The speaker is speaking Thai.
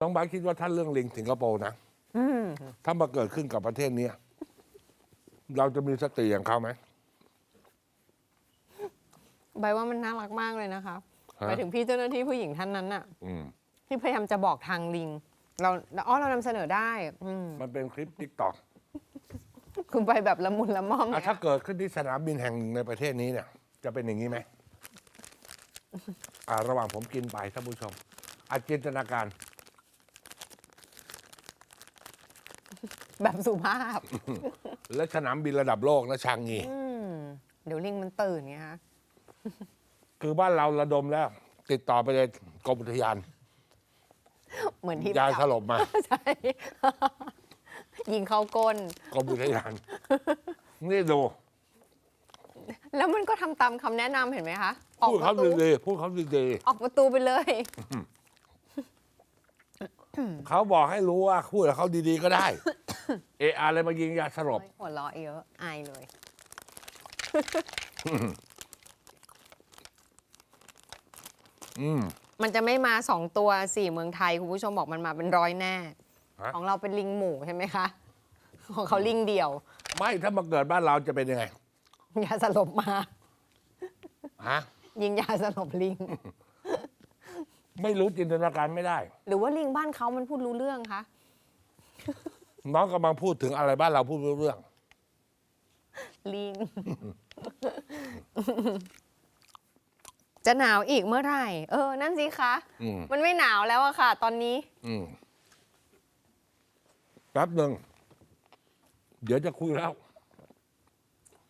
น้องบาสคิดว่าถ้าเรื่องลิงสิงคโปร์นะอืมถ้ามาเกิดขึ้นกับประเทศเนี้ยเราจะมีสติอย่างเขาไหม ใบว่ามันน่ารักมากเลยนะคะฮะไปถึงพี่เจ้าหน้าที่ผู้หญิงท่านนั้นน่ะ อืมที่พยายามจะบอกทางลิง เราอ๋อเรานำเสนอได้ อืมมันเป็นคลิปติ๊กต็อกคุณไปแบบละมุนละม่อมเนี่ยถ้าเกิดขึ้นที่สนามบินแห่งหนึ่งในประเทศนี้เนี่ย จะเป็นอย่างนี้ไหมอ่าระหว่างผมกินไปท่านผู้ชมอาจินตนาการ แบบสุภาพ และสนามบินระดับโลกนะชางงี อืมเดี๋ยวลิงมันตื่นไงคะคือบ้านเราระดมแล้ว ติดต่อไปเลยกรมอุทยาน เหมือนที่ยาแบบสลบมา ใช่ ยิงเข้าก้น กรมอุทยาน นี่ดู แล้วมันก็ทำตามคำแนะนำเห็นไหมคะ ออกพูดปเขาระตู ดีๆพูดเขาดีออกประตูไปเลย ๆเขาบอกให้รู้ว่าพูดกับเขาดีๆก็ได้ เอออะไรมายิงยาสลบ หัวเราะเยอะ อายเลย อืม มันจะไม่มาสองตัวสี่เมืองไทย คุณผู้ชมบอกมันมาเป็นร้อยแน่ ฮะ ของเราเป็นลิงหมู่ใช่ไหมคะ ของเขาลิงเดี่ยว ไม่ถ้ามาเกิดบ้านเราจะเป็นยังไง ยาสลบมา ฮะ ยิงยาสลบลิง ไม่รู้จินตนาการไม่ได้ หรือว่าลิงบ้านเขามันพูดรู้เรื่องคะ น้องกำลังพูดถึงอะไรบ้านเราพูดไม่รู้เรื่อง ลิง จะหนาวอีกเมื่อไหร่ เออ นั่นสิคะ อืม มันไม่หนาวแล้วอะค่ะ ตอนนี้ อืมแป๊บหนึ่งเดี๋ยวจะคุยแล้ว